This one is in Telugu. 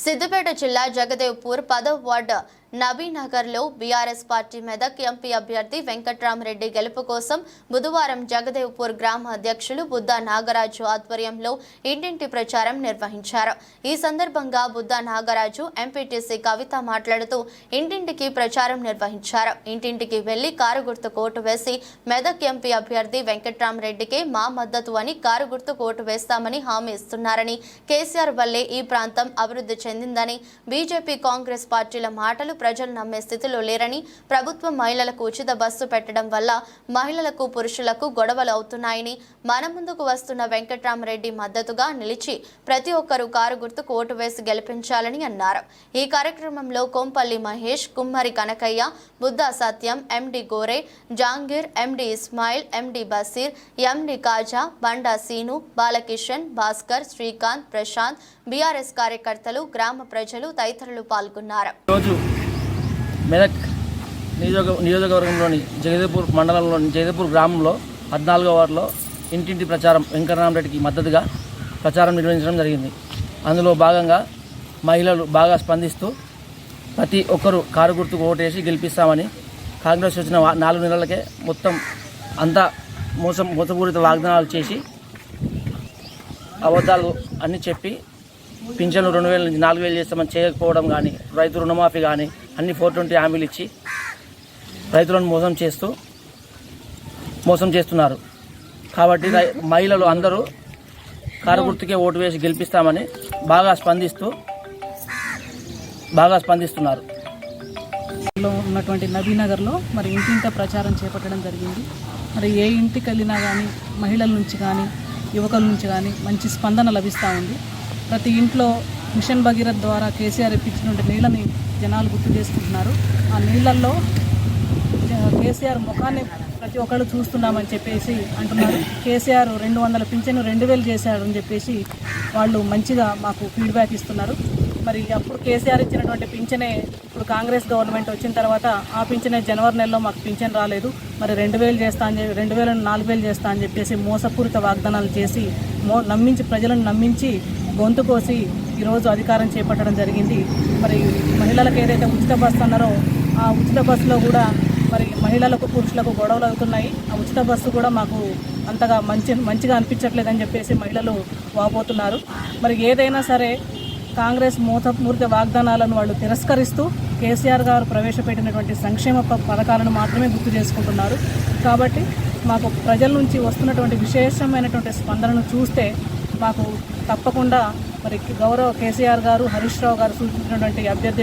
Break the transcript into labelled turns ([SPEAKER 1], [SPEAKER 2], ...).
[SPEAKER 1] సిద్దిపేట జిల్లా జగదేవ్పూర్ పదవ వార్డు నబీనగర్లో బీఆర్ఎస్ పార్టీ మెదక్ ఎంపీ అభ్యర్థి వెంకట్రామరెడ్డి గెలుపు కోసం బుధవారం జగదేవ్పూర్ గ్రామ అధ్యక్షులు బుద్ధా నాగరాజు ఆధ్వర్యంలో ఇంటింటి ప్రచారం నిర్వహించారు. ఈ సందర్భంగా బుద్ధా నాగరాజు ఎంపీటీసీ కవిత మాట్లాడుతూ ఇంటింటికి ప్రచారం నిర్వహించారు. ఇంటింటికి వెళ్ళి కారు గుర్తు కోటు వేసి మెదక్ ఎంపీ అభ్యర్థి వెంకట్రామరెడ్డికి మా మద్దతు అని కారు గుర్తు కోటు వేస్తామని హామీ ఇస్తున్నారని కేసీఆర్ వల్లే ఈ ప్రాంతం అభివృద్ధి చెందిందని బీజేపీ కాంగ్రెస్ పార్టీల మాటలు ప్రజలు నమ్మే స్థితిలో లేరని ప్రభుత్వం మహిళలకు ఉచిత బస్సు పెట్టడం వల్ల మహిళలకు పురుషులకు గొడవలు అవుతున్నాయని మన ముందుకు వస్తున్న వెంకట్రామరెడ్డి మద్దతుగా నిలిచి ప్రతి ఒక్కరూ కారు గుర్తుకు ఓటు వేసి గెలిపించాలని అన్నారు. ఈ కార్యక్రమంలో Kompally Mahesh Kummari Kanakaiah Buddha Satyam MD Gore Jangir MD Ismail MD Basheer MD Khaja Banda Seenu Balakishan Bhaskar Srikanth Prashanth BRS కార్యకర్తలు గ్రామ ప్రజలు తదితరులు పాల్గొన్నారు.
[SPEAKER 2] మెదక్ నియోజక నియోజకవర్గంలోని జగదేపూర్ మండలంలోని జగదేపూర్ గ్రామంలో పద్నాలుగో వార్డులో ఇంటింటి ప్రచారం వెంకటరామరెడ్డికి మద్దతుగా ప్రచారం నిర్వహించడం జరిగింది. అందులో భాగంగా మహిళలు బాగా స్పందిస్తూ ప్రతి ఒక్కరూ కారు గుర్తుకు ఓటేసి గెలిపిస్తామని కాంగ్రెస్ వచ్చిన నాలుగు నెలలకే మొత్తం అంతా మోసం మోసపూరిత వాగ్దానాలు చేసి అబద్ధాలు అన్నీ చెప్పి పింఛన్లు రెండు వేల నుంచి నాలుగు వేలు చేస్తామని చేయకపోవడం కానీ రైతు రుణమాఫీ కానీ అన్ని ఫోర్ ట్వంటీ హామీలు ఇచ్చి రైతులను మోసం చేస్తూ మోసం చేస్తున్నారు. కాబట్టి మహిళలు అందరూ కారు గుర్తుకే ఓటు వేసి గెలిపిస్తామని బాగా స్పందిస్తూ బాగా స్పందిస్తున్నారు.
[SPEAKER 3] ఉన్నటువంటి నబీనగర్లో మరి ఇంటింట ప్రచారం చేపట్టడం జరిగింది. మరి ఏ ఇంటికి వెళ్ళినా కానీ మహిళల నుంచి కానీ యువకుల నుంచి కానీ మంచి స్పందన లభిస్తూ ఉంది. ప్రతి ఇంట్లో మిషన్ భగీరథ్ ద్వారా కేసీఆర్ ఇప్పించినటువంటి నీళ్ళని జనాలు గుర్తు చేసుకుంటున్నారు. ఆ నీళ్ళల్లో కేసీఆర్ ముఖాన్ని ప్రతి ఒక్కళ్ళు చూస్తున్నామని చెప్పేసి అంటున్నారు. కేసీఆర్ రెండు వందల పింఛను రెండు వేలు చేశాడు అని చెప్పేసి వాళ్ళు మంచిగా మాకు ఫీడ్బ్యాక్ ఇస్తున్నారు. మరి అప్పుడు కేసీఆర్ ఇచ్చినటువంటి పింఛనే ఇప్పుడు కాంగ్రెస్ గవర్నమెంట్ వచ్చిన తర్వాత ఆ పింఛనే జనవరి నెలలో మాకు పింఛన్ రాలేదు. మరి రెండు వేలు చేస్తా అని చెప్పి రెండు వేలను నాలుగు వేలు చేస్తా అని చెప్పేసి మోసపూరిత వాగ్దానాలు చేసి మో నమ్మించి ప్రజలను నమ్మించి గొంతు కోసి ఈరోజు అధికారం చేపట్టడం జరిగింది. మరి మహిళలకు ఏదైతే ఉచిత బస్సు అన్నారో ఆ ఉచిత బస్సులో కూడా మరి మహిళలకు పురుషులకు గొడవలు అవుతున్నాయి. ఆ ఉచిత బస్సు కూడా మాకు అంతగా మంచి మంచిగా అనిపించట్లేదని చెప్పేసి మహిళలు వాపోతున్నారు. మరి ఏదైనా సరే కాంగ్రెస్ మూతపూరిత వాగ్దానాలను వాళ్ళు తిరస్కరిస్తూ కేసీఆర్ గారు ప్రవేశపెట్టినటువంటి సంక్షేమ పథకాలను మాత్రమే గుర్తు చేసుకుంటున్నారు. కాబట్టి మాకు ప్రజల నుంచి వస్తున్నటువంటి విశేషమైనటువంటి స్పందనను చూస్తే మాకు తప్పకుండా మరి గౌరవ కేసీఆర్ గారు హరీష్ రావు గారు సూచించినటువంటి అభ్యర్థి